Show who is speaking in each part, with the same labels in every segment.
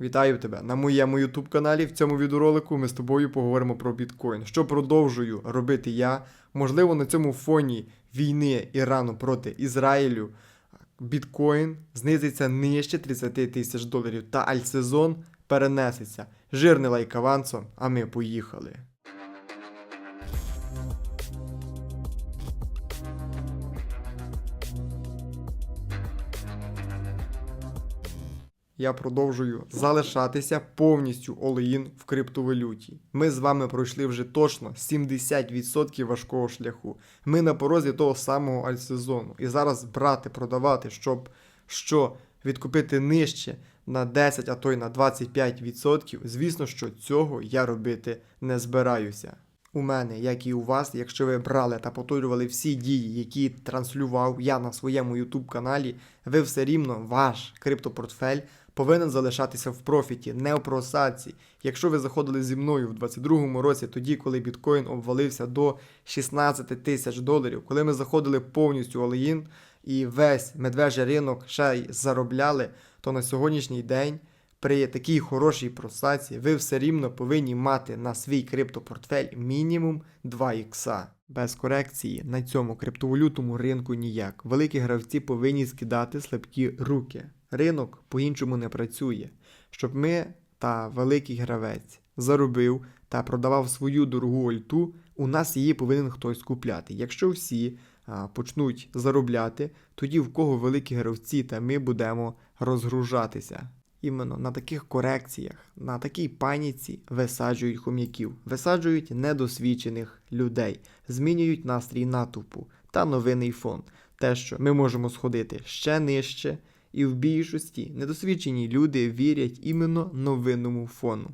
Speaker 1: Вітаю тебе на моєму YouTube каналі. В цьому відеоролику ми з тобою поговоримо про біткоін. Що продовжую робити я? Можливо, на цьому фоні війни Ірану проти Ізраїлю біткоін знизиться нижче 30 тисяч доларів, та альсезон перенесеться. Жирний лайк авансом, а ми поїхали. Я продовжую залишатися повністю all-in в криптовалюті. Ми з вами пройшли вже точно 70% важкого шляху. Ми на порозі того самого альтсезону. І зараз брати, продавати, щоб що відкупити нижче на 10, а то й на 25%, звісно, що цього я робити не збираюся. У мене, як і у вас, якщо ви брали та повторювали всі дії, які транслював я на своєму YouTube каналі, ви все рівно ваш криптопортфель повинен залишатися в профіті, не в просадці. Якщо ви заходили зі мною в 22-му році, тоді, коли біткоін обвалився до 16 тисяч доларів, коли ми заходили повністю all-in і весь медвежий ринок ще й заробляли, то на сьогоднішній день при такій хорошій просадці ви все рівно повинні мати на свій криптопортфель мінімум 2 ікса. Без корекції на цьому криптовалютному ринку ніяк. Великі гравці повинні скидати слабкі руки. Ринок по-іншому не працює. Щоб ми та великий гравець заробив та продавав свою дорогу альту, у нас її повинен хтось купляти. Якщо всі а, почнуть заробляти, тоді в кого великі гравці, та ми будемо розгружатися. Іменно на таких корекціях, на такій паніці висаджують хом'яків, висаджують недосвідчених людей, змінюють настрій натовпу та новинний фон. Те, що ми можемо сходити ще нижче, і в більшості недосвідчені люди вірять іменно новинному фону,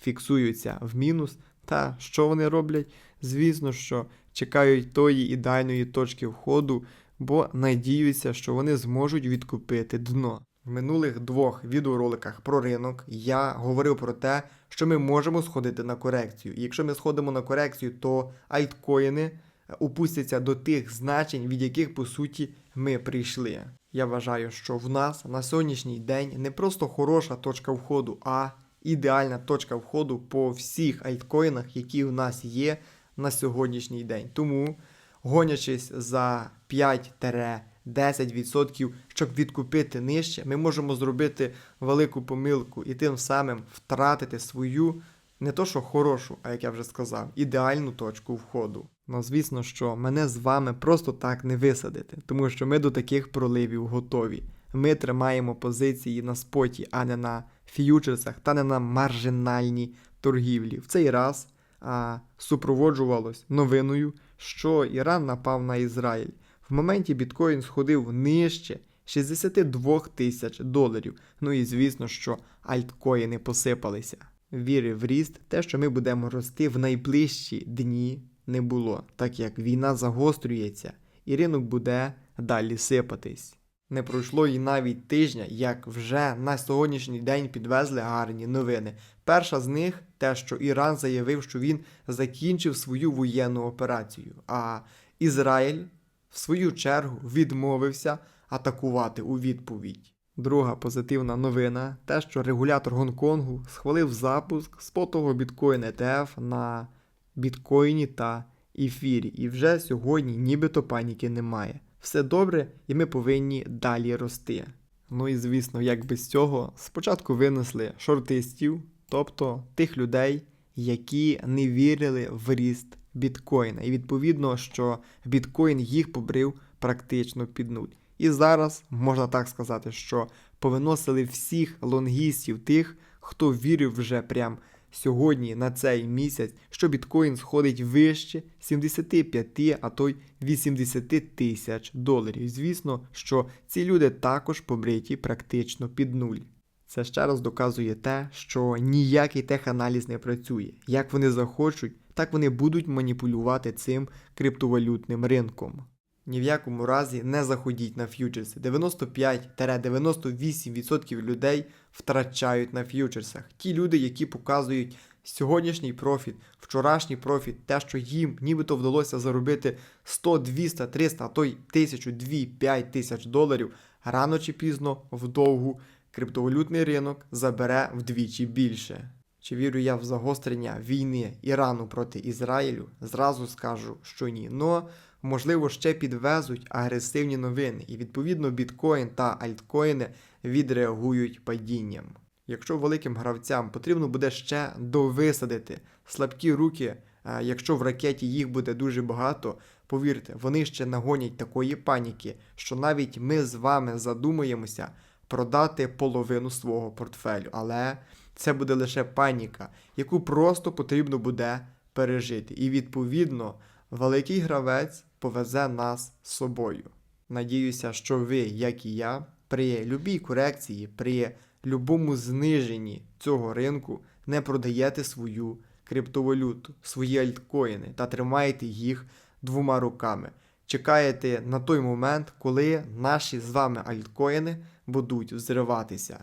Speaker 1: фіксуються в мінус, та що вони роблять? Звісно, що чекають тої ідеальної точки входу, бо надіються, що вони зможуть відкупити дно. В минулих двох відеороликах про ринок я говорив про те, що ми можемо сходити на корекцію. І якщо ми сходимо на корекцію, то альткоїни упустяться до тих значень, від яких по суті ми прийшли. Я вважаю, що в нас на сьогоднішній день не просто хороша точка входу, а ідеальна точка входу по всіх альткоїнах, які в нас є на сьогоднішній день. Тому, гонячись за 5-10%, щоб відкупити нижче, ми можемо зробити велику помилку і тим самим втратити свою не то що хорошу, а як я вже сказав, ідеальну точку входу. Ну, звісно, що мене з вами просто так не висадити, тому що ми до таких проливів готові. Ми тримаємо позиції на споті, а не на ф'ючерсах та не на маржинальній торгівлі. В цей раз а, супроводжувалось новиною, що Іран напав на Ізраїль. В моменті біткоін сходив нижче 62 тисяч доларів. Ну і звісно, що альткоїни посипалися. Віри в ріст, те, що ми будемо рости в найближчі дні, не було, так як війна загострюється, і ринок буде далі сипатись. Не пройшло і навіть тижня, як вже на сьогоднішній день підвезли гарні новини. Перша з них те, що Іран заявив, що він закінчив свою воєнну операцію, а Ізраїль, в свою чергу, відмовився атакувати у відповідь. Друга позитивна новина те, що регулятор Гонконгу схвалив запуск спотового біткоін ETF на біткоїні та ефірі. І вже сьогодні нібито паніки немає. Все добре, і ми повинні далі рости. Ну і звісно, як без цього, спочатку винесли шортистів, тобто тих людей, які не вірили в ріст біткоїна. І відповідно, що біткоін їх побрив практично під нуль. І зараз можна так сказати, що повиносили всіх лонгістів, тих, хто вірив вже прям сьогодні на цей місяць, що біткоін сходить вище 75, а то й 80 тисяч доларів. Звісно, що ці люди також побриті практично під нуль. Це ще раз доказує те, що ніякий теханаліз не працює. Як вони захочуть, так вони будуть маніпулювати цим криптовалютним ринком. Ні в якому разі не заходіть на ф'ючерси. 95-98% людей втрачають на ф'ючерсах. Ті люди, які показують сьогоднішній профіт, вчорашній профіт, те, що їм нібито вдалося заробити 100, 200, 300, а то й 1000, 2, 5 тисяч доларів, рано чи пізно вдовгу криптовалютний ринок забере вдвічі більше. Чи вірю я в загострення війни Ірану проти Ізраїлю? Зразу скажу, що ні. Но можливо ще підвезуть агресивні новини, і відповідно біткоін та альткоїни відреагують падінням. Якщо великим гравцям потрібно буде ще довисадити слабкі руки, е, якщо в ракеті їх буде дуже багато, повірте, вони ще нагонять такої паніки, що навіть ми з вами задумаємося продати половину свого портфелю. Але це буде лише паніка, яку просто потрібно буде пережити. І відповідно великий гравець повезе нас з собою. Надіюся, що ви, як і я, при любій корекції, при любому зниженні цього ринку не продаєте свою криптовалюту, свої альткоїни та тримаєте їх двома руками. Чекаєте на той момент, коли наші з вами альткоїни будуть взриватися.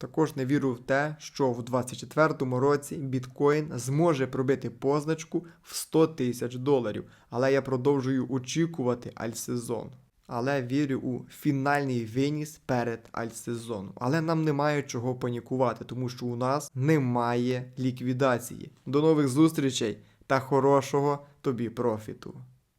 Speaker 1: Також не вірю в те, що в 2024 році біткоін зможе пробити позначку в 100 тисяч доларів, але я продовжую очікувати альтсезон. Але вірю у фінальний виніс перед альтсезоном. Але нам немає чого панікувати, тому що у нас немає ліквідації. До нових зустрічей та хорошого тобі профіту!